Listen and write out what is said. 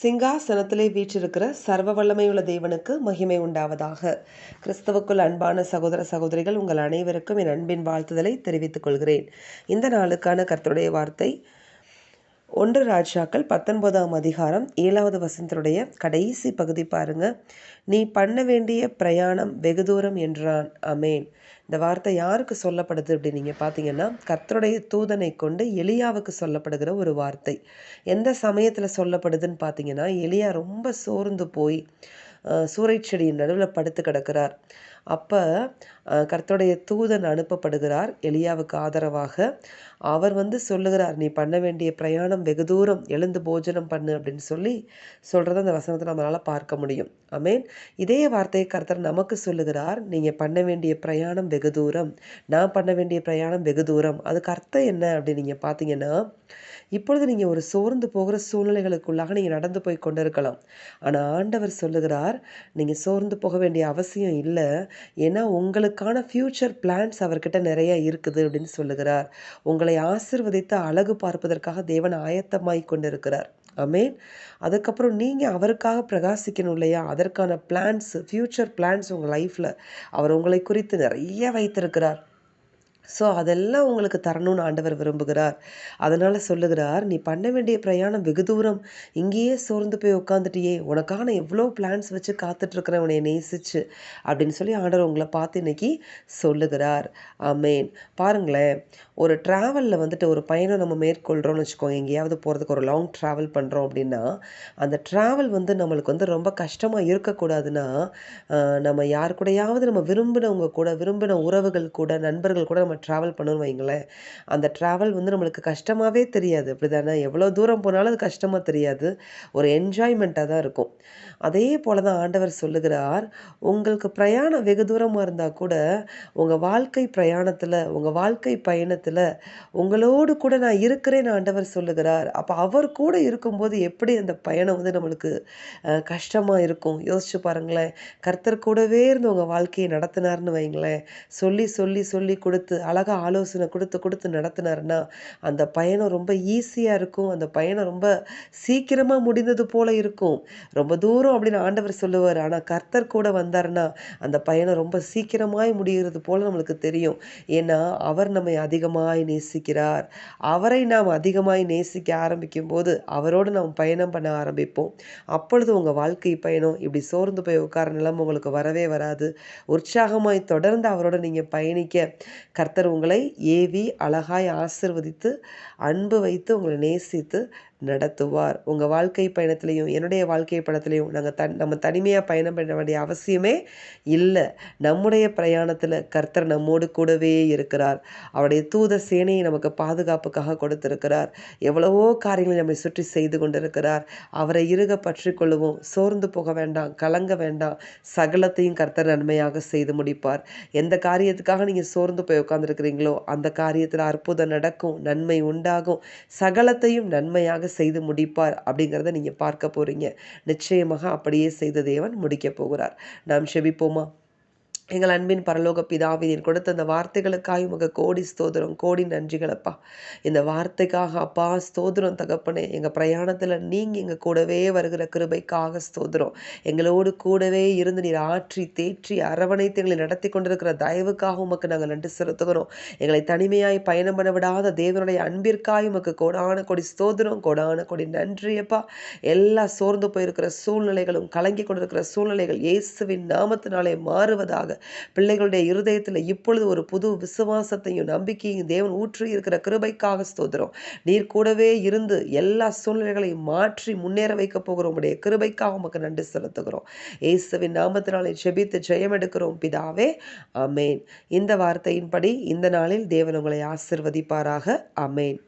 சிங்காசனத்திலே வீற்றிருக்கிற சர்வ வல்லமையுள்ள தேவனுக்கு மகிமை உண்டாவதாக. கிறிஸ்தவுக்குள் அன்பான சகோதர சகோதரிகள் உங்கள் அனைவருக்கும் என் அன்பின் வாழ்த்துதலை தெரிவித்துக் கொள்கிறேன். இந்த நாளுக்கான கர்த்தருடைய வார்த்தை ஒன்று ராஜாக்கள் பத்தொன்பதாம் அதிகாரம் ஏழாவது வசந்தருடைய கடைசி பகுதி பாருங்க. நீ பண்ண வேண்டிய பிரயாணம் வெகு தூரம் என்றான். அமேன் இந்த வார்த்தை யாருக்கு சொல்லப்படுது அப்படின்னு நீங்கள் பார்த்தீங்கன்னா கர்த்தருடைய தூதனை கொண்டு எலியாவுக்கு சொல்லப்படுகிற ஒரு வார்த்தை. எந்த சமயத்தில் சொல்லப்படுதுன்னு பார்த்தீங்கன்னா எலியா ரொம்ப சோர்ந்து போய் சூறை செடியின் நடுவில் படுத்து கிடக்கிறார். அப்போ கர்த்தருடைய தூதன் அனுப்பப்படுகிறார் எலியாவுக்கு ஆதரவாக. அவர் வந்து சொல்லுகிறார் நீ பண்ண வேண்டிய பிரயாணம் வெகு தூரம் எழுந்து போஜனம் பண்ணு அப்படின்னு சொல்லி சொல்கிறத அந்த வசனத்தை நம்மளால் பார்க்க முடியும். அமேன் இதே வார்த்தையை கர்த்தர் நமக்கு சொல்லுகிறார் நீங்கள் பண்ண வேண்டிய பிரயாணம் வெகு தூரம் நான் பண்ண வேண்டிய பிரயாணம் வெகு தூரம். அதுக்கு அர்த்தம் என்ன? அப்படின்னு நீங்கள் பார்த்தீங்கன்னா இப்பொழுது நீங்கள் ஒரு சோர்ந்து போகிற சூழ்நிலைகளுக்குள்ளாக நீங்கள் நடந்து போய் கொண்டிருக்கலாம். ஆனால் ஆண்டவர் சொல்லுகிறார் நீங்கள் சோர்ந்து போக வேண்டிய அவசியம் இல்லை. ஏன்னா உங்களுக்கான ஃப்யூச்சர் பிளான்ஸ் அவர்கிட்ட நிறைய இருக்குது அப்படின்னு சொல்லுகிறார். உங்களை ஆசிர்வதித்து அழகு பார்ப்பதற்காக தேவன் ஆயத்தமாய் கொண்டிருக்கிறார். அமேன் அதுக்கப்புறம் நீங்கள் அவருக்காக பிரகாசிக்கணும் இல்லையா? அதற்கான பிளான்ஸ் ஃப்யூச்சர் பிளான்ஸ் உங்கள் லைஃப்பில் அவர் உங்களை குறித்து நிறைய வைத்திருக்கிறார். ஸோ அதெல்லாம் உங்களுக்கு தரணும்னு ஆண்டவர் விரும்புகிறார். அதனால் சொல்லுகிறார் நீ பண்ண வேண்டிய பிரயாணம் வெகு தூரம். இங்கேயே சோர்ந்து போய் உட்காந்துட்டியே உனக்கான எவ்வளோ பிளான்ஸ் வச்சு காத்துட்ருக்கிறேன் உன்னை நேசிச்சு. அப்படின்னு சொல்லி ஆண்டவர் உங்களை பார்த்து இன்னைக்கு சொல்லுகிறார். ஆமேன். பாருங்களேன் ஒரு ட்ராவலில் வந்துட்டு ஒரு பயணம் நம்ம மேற்கொள்கிறோம்னு வச்சுக்கோங்க எங்கேயாவது போகிறதுக்கு ஒரு லாங் ட்ராவல் பண்ணுறோம் அப்படின்னா அந்த ட்ராவல் வந்து நம்மளுக்கு வந்து ரொம்ப கஷ்டமாக இருக்கக்கூடாதுன்னா நம்ம யார் கூடயாவது நம்ம விரும்பினவங்க கூட விரும்பின உறவுகள் கூட நண்பர்கள் கூட நம்ம ட்ராவல் பண்ணணும்னு வைங்களேன் அந்த ட்ராவல் வந்து நம்மளுக்கு கஷ்டமாகவே தெரியாது. அப்படி தானே எவ்வளோ தூரம் போனாலும் அது கஷ்டமாக தெரியாது. ஒரு என்ஜாய்மெண்ட்டாக தான் இருக்கும். அதே போல் தான் ஆண்டவர் சொல்லுகிறார் உங்களுக்கு பிரயாணம் வெகு தூரமாக இருந்தால் கூட உங்கள் வாழ்க்கை பிரயாணத்தில் உங்கள் வாழ்க்கை பயணத்தில் உங்களோடு கூட நான் இருக்கிறேன் ஆண்டவர் சொல்லுகிறார். அப்போ அவர் கூட இருக்கும்போது எப்படி அந்த பயணம் வந்து நம்மளுக்கு கஷ்டமாக இருக்கும்? யோசிச்சு பாருங்களேன். கர்த்தர் கூடவே இருந்து உங்கள் வாழ்க்கையை நடத்தினார்னு வைங்களேன். சொல்லி சொல்லி சொல்லி கொடுத்து அழகாக ஆலோசனை கொடுத்து கொடுத்து நடத்தினாருன்னா அந்த பயணம் ரொம்ப ஈஸியாக இருக்கும். அந்த பயணம் ரொம்ப சீக்கிரமாக முடிந்தது போல் இருக்கும். ரொம்ப தூரம் அப்படின்னு ஆண்டவர் சொல்லுவார். ஆனால் கர்த்தர் கூட வந்தார்னா அந்த பயணம் ரொம்ப சீக்கிரமாய் முடிகிறது போல் நம்மளுக்கு தெரியும். ஏன்னா அவர் நம்மை அதிகமாய் நேசிக்கிறார். அவரை நாம் அதிகமாய் நேசிக்க ஆரம்பிக்கும் போது அவரோடு நாம் பயணம் பண்ண ஆரம்பிப்போம். அப்பொழுது உங்கள் வாழ்க்கை பயணம் இப்படி சோர்ந்து போய் உட்கார நிலம் உங்களுக்கு வரவே வராது. உற்சாகமாய் தொடர்ந்து அவரோட நீங்கள் பயணிக்க கர்த்தர் உங்களை ஏவி அழகாய் ஆசிர்வதித்து அன்பு வைத்து உங்களை நேசித்து நடத்துவார். உங்கள் வாழ்க்கை பயணத்துலையும் என்னுடைய வாழ்க்கை பயணத்துலேயும் நாங்கள் தன் நம்ம தனிமையாக பயணம் பண்ண வேண்டிய அவசியமே இல்லை. நம்முடைய பிரயாணத்தில் கர்த்தர் நம்மோடு கூடவே இருக்கிறார். அவருடைய தூத சேனையை நமக்கு பாதுகாப்புக்காக கொடுத்திருக்கிறார். எவ்வளவோ காரியங்களை நம்மை சுற்றி செய்து கொண்டிருக்கிறார். அவரை இருக பற்றி கொள்ளுவோம். சோர்ந்து போக வேண்டாம் கலங்க வேண்டாம். சகலத்தையும் கர்த்தர் நன்மையாக செய்து முடிப்பார். எந்த காரியத்துக்காக நீங்கள் சோர்ந்து போய் உட்காந்துருக்கிறீங்களோ அந்த காரியத்தில் அற்புதம் நடக்கும் நன்மை உண்டாகும். சகலத்தையும் நன்மையாக செய்து முடிப்பார் அப்படிங்கிறத நீங்கள் பார்க்க போகிறீங்க நிச்சயமாக அப்படியே செய்த தேவன் முடிக்க போகிறார். நாம் செபிப்போமா? எங்கள் அன்பின் பரலோக பிதாவி நீர் கொடுத்த அந்த வார்த்தைகளுக்காக உங்க கோடி ஸ்தோதிரம் கோடி நன்றிகளப்பா. இந்த வார்த்தைக்காக அப்பா ஸ்தோதிரம் தகப்பனே எங்கள் பிரயாணத்தில் நீங்கள் எங்கள் கூடவே வருகிற கிருபைக்காக ஸ்தோதிரம் எங்களோடு கூடவே இருந்து நீர் ஆற்றி தேற்றி அரவணைத்து எங்களை நடத்தி கொண்டிருக்கிற தயவுக்காக உமக்கு நாங்கள் நன்றி செலுத்துகிறோம். எங்களை தனிமையாய் பயணம் பண்ண விடாத தேவனுடைய அன்பிற்காய் உமக்கு கோடான கொடி ஸ்தோதிரம் கோடான கொடி நன்றியப்பா. எல்லா சோர்ந்து போயிருக்கிற சூழ்நிலைகளும் கலங்கி கொண்டிருக்கிற சூழ்நிலைகள் இயேசுவின் நாமத்தினாலே மாறுவதாக பிள்ளைகளுடைய இருதயத்தில் இப்பொழுது ஒரு புது விசுவாசத்தையும் நம்பிக்கையும் தேவன் ஊற்றி இருக்கிற கிருபைக்காக ஸ்தோத்திரம். நீர் கூடவே இருந்து எல்லா சூழ்நிலைகளையும் மாற்றி முன்னேற வைக்க போகிறோம். உடைய கிருபைக்காக உமக்கு நன்றி செலுத்துகிறோம். இயேசுவின் நாமத்தினாலே செபித்து ஜெயம் எடுக்கிறோம். பிதாவே அமேன் இந்த வார்த்தையின்படி இந்த நாளில் தேவன் உங்களை ஆசிர்வதிப்பாராக. அமேன்